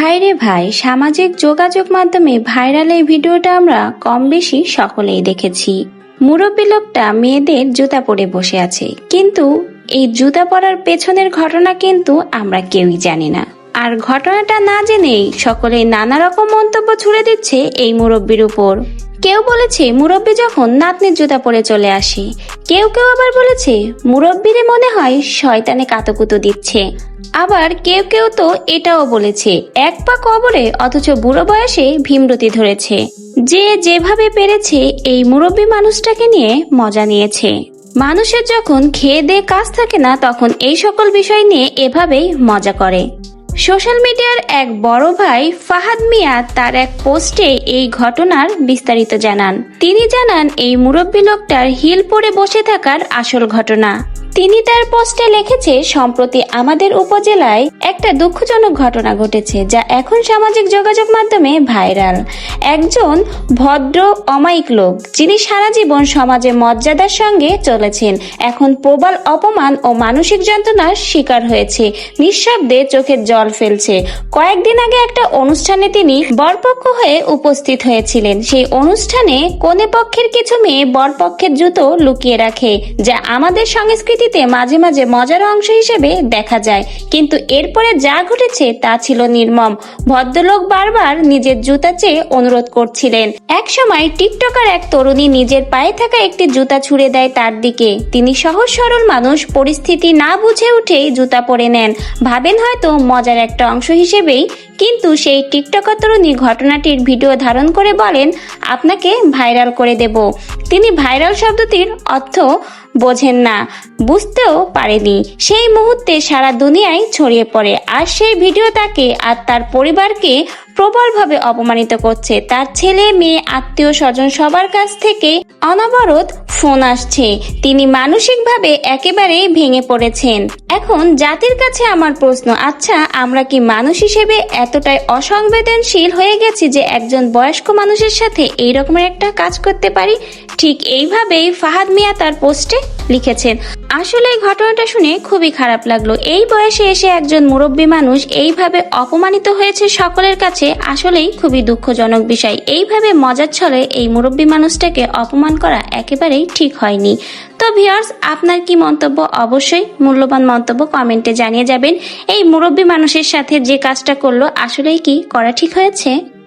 ভাইরে ভাই, সামাজিক যোগাযোগ মাধ্যমে ভাইরাল এই ভিডিওটা আমরা কম বেশি সকলেই দেখেছি। মুরব্বী লোকটা মেয়েদের জুতা পরে বসে আছে। কিন্তু এই জুতা পরার পেছনের ঘটনা কিন্তু আমরা কেউই জানি না। আর ঘটনাটা না জেনেই সকলে নানা রকম মন্তব্য ছুড়ে দিচ্ছে এই মুরব্বীর উপর। কেউ বলেছে, মুরব্বী যখন নাতনির জুতা পরে চলে আসে। কেউ কেউ আবার বলেছে, মুরব্বীরে মনে হয় শয়তানে কাতকুতো দিচ্ছে। আবার কেউ কেউ তো এটাও বলেছে, এক পা কবরে, অথচ বুড়ো বয়সে ভীমরতি ধরেছে। যে যেভাবে পেরেছে, এই মুরব্বী মানুষটাকে নিয়ে মজা নিয়েছে। মানুষের যখন খেয়ে দিয়ে কাজ থাকে না, তখন এই সকল বিষয় নিয়ে এভাবেই মজা করে। সোশ্যাল মিডিয়ার এক বড় ভাই ফাহাদ মিয়া তার এক পোস্টে এই ঘটনার বিস্তারিত জানান। তিনি জানান, এই মুরব্বী লোকটার হিল পরে বসে থাকার আসল ঘটনা। তিনি তার পোস্টে লিখেছে, সম্প্রতি আমাদের উপজেলায় একটা দুঃখজনক ঘটনা ঘটেছে, যা এখন সামাজিক যোগাযোগ মাধ্যমে ভাইরাল। একজন ভদ্র, অমায়িক লোক, যিনি সারা জীবন সমাজে মর্যাদার সঙ্গে চলেছেন। এখন প্রবল অপমান ও মানসিক যন্ত্রণার শিকার হয়েছে। নিঃশব্দে চোখের জল ফেলছে। কয়েকদিন আগে একটা অনুষ্ঠানে তিনি বরপক্ষ হয়ে উপস্থিত হয়েছিলেন। সেই অনুষ্ঠানে কোনে পক্ষের কিছু মেয়ে বরপক্ষের জুতো লুকিয়ে রাখে, যা আমাদের সংস্কৃতিতে মাঝে মাঝে মজার অংশ হিসেবে দেখা যায়। কিন্তু এরপরে যা ঘটেছে তা ছিল নির্মম। ভদ্রলোক বারবার নিজের জুতা চেয়ে অনুরোধ করছিলেন। এক সময় টিকটকার এক তরুণী নিজের পায়ে থাকা একটি জুতা ছুঁড়ে দেয় তার দিকে। তিনি সহজ সরল মানুষ, পরিস্থিতি না বুঝে উঠেই জুতা পরে নেন। ভাবেন হয়তো মজার একটা অংশ হিসেবেই কিন্তু সেই টিকটকার তরুণী ঘটনাটির ভিডিও ধারণ করে বলেন, আপনাকে ভাইরাল করে দেব। তিনি ভাইরাল শব্দটির অর্থ বোঝেন না, বুঝতেও পারেনি। সেই মুহূর্তে সারা দুনিয়ায় ছড়িয়ে পড়ে। আর সেই ভিডিও তাকে আর তার পরিবারকে প্রবলভাবে অপমানিত করছে। তার ছেলে, মেয়ে, আত্মীয় স্বজন সবার কাছ থেকে অনবরত ফোন আসছে। তিনি মানসিকভাবে একেবারে ভেঙে পড়েছেন। এখন, জাতির কাছে আমার প্রশ্ন আচ্ছা আমরা কি মানুষ হিসেবে এতটাই অসংবেদনশীল হয়ে গেছি যে একজন বয়স্ক মানুষের সাথে এই রকমের একটা কাজ করতে পারি? ঠিক এইভাবেই ফাহাদ মিয়া তার পোস্টে লিখেছেন, আসলে ঘটনাটা শুনে খুবই খারাপ লাগল। এই বয়সে এসে একজন মুরব্বী মানুষ এইভাবে অপমানিত হয়েছে সকলের কাছে আসলেই খুবই দুঃখজনক বিষয়। এইভাবে মজার ছলে এই মুরব্বী মানুষটাকে অপমান করা একেবারেই ঠিক হয়নি। তো ভিউয়ার্স আপনার কি মন্তব্য? অবশ্যই মূল্যবান মন্তব্য কমেন্টে জানিয়ে যাবেন। এই মুরব্বী মানুষের সাথে যে কাজটা করল, আসলেই কি করা ঠিক হয়েছে?